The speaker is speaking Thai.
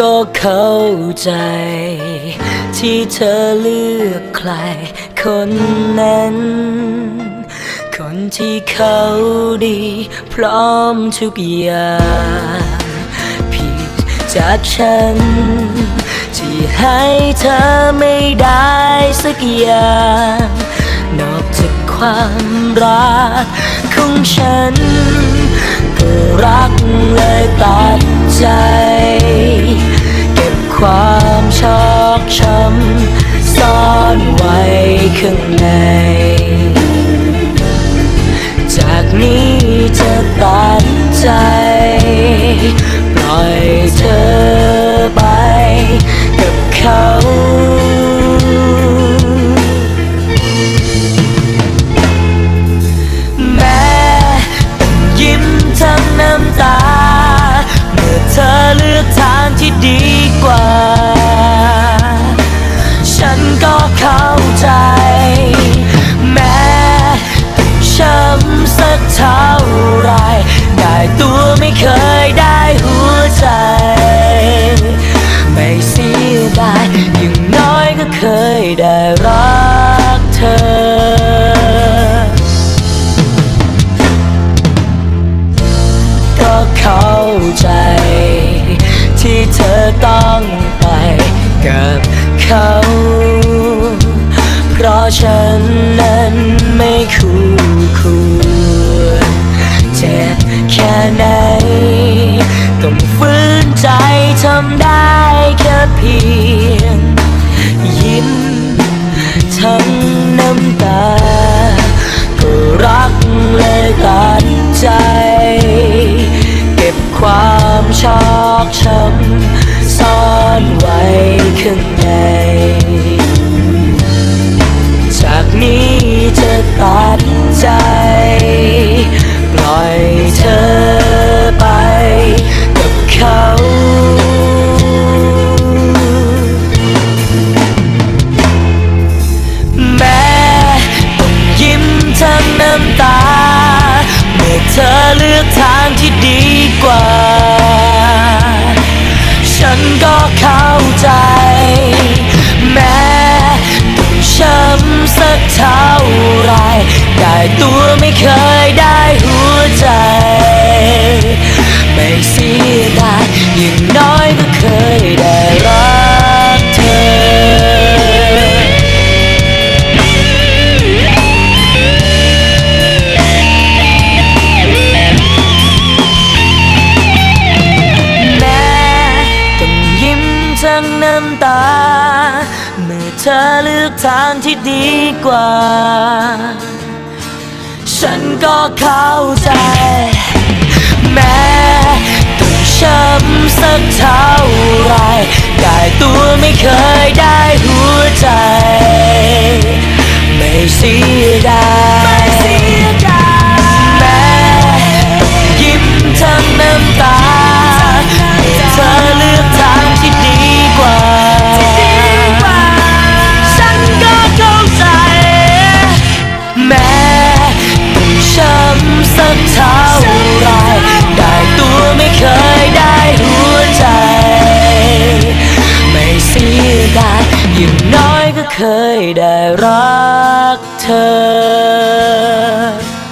ก็เข้าใจ ที่เธอเลือกใครคนนั้น คนที่เขาดีพร้อมทุกอย่างผิดจากฉัน ที่ให้เธอไม่ได้สักอย่าง นอกจากความรักของฉันก็รักเลยตัดใจ ว้ ยก็เคยได้รักเธอ ก็เข้าใจ ที่เธอต้องไปกับเขา เพราะฉันนั้นไม่คู่ควรเจ็บแค่ไหนต้องฝืนใจทำได้แค่เพียง ยิ้มทั้งน้ำตา ก็รักเลยตัดใจ เก็บความชอกช้ำซ่อนไว้ข้างใน จากนี้จะตัดใจ เลือกทางที่ดีกว่า ทั้งน้ำตา เมื่อเธอเลือกทางที่ดีกว่า ฉันก็เข้าใจ เคยได้รักเธอ